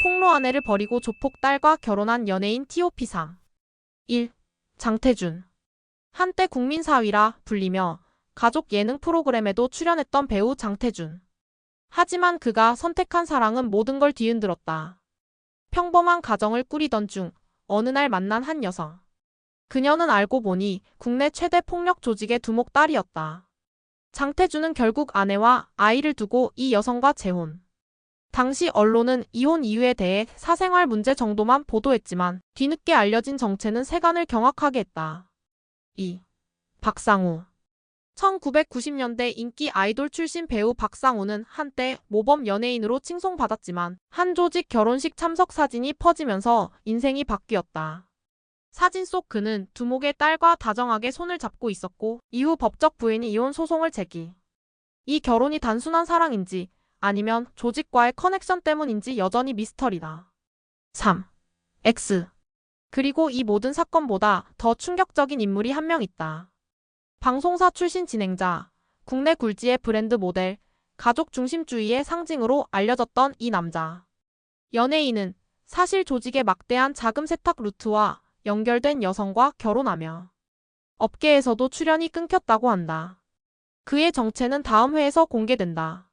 폭로 아내를 버리고 조폭 딸과 결혼한 연예인 TOP상. 1. 장태준. 한때 국민사위라 불리며 가족 예능 프로그램에도 출연했던 배우 장태준. 하지만 그가 선택한 사랑은 모든 걸 뒤흔들었다. 평범한 가정을 꾸리던 중 어느 날 만난 한 여성. 그녀는 알고 보니 국내 최대 폭력 조직의 두목 딸이었다. 장태준은 결국 아내와 아이를 두고 이 여성과 재혼. 당시 언론은 이혼 이유에 대해 사생활 문제 정도만 보도했지만 뒤늦게 알려진 정체는 세간을 경악하게 했다. 2. 박상우 1990년대 인기 아이돌 출신 배우 박상우는 한때 모범 연예인으로 칭송받았지만 한 조직 결혼식 참석 사진이 퍼지면서 인생이 바뀌었다. 사진 속 그는 두목의 딸과 다정하게 손을 잡고 있었고 이후 법적 부인이 이혼 소송을 제기. 이 결혼이 단순한 사랑인지 아니면 조직과의 커넥션 때문인지 여전히 미스터리다. 3. X. 그리고 이 모든 사건보다 더 충격적인 인물이 한 명 있다. 방송사 출신 진행자, 국내 굴지의 브랜드 모델, 가족 중심주의의 상징으로 알려졌던 이 남자. 연예인은 사실 조직의 막대한 자금 세탁 루트와 연결된 여성과 결혼하며 업계에서도 출연이 끊겼다고 한다. 그의 정체는 다음 회에서 공개된다.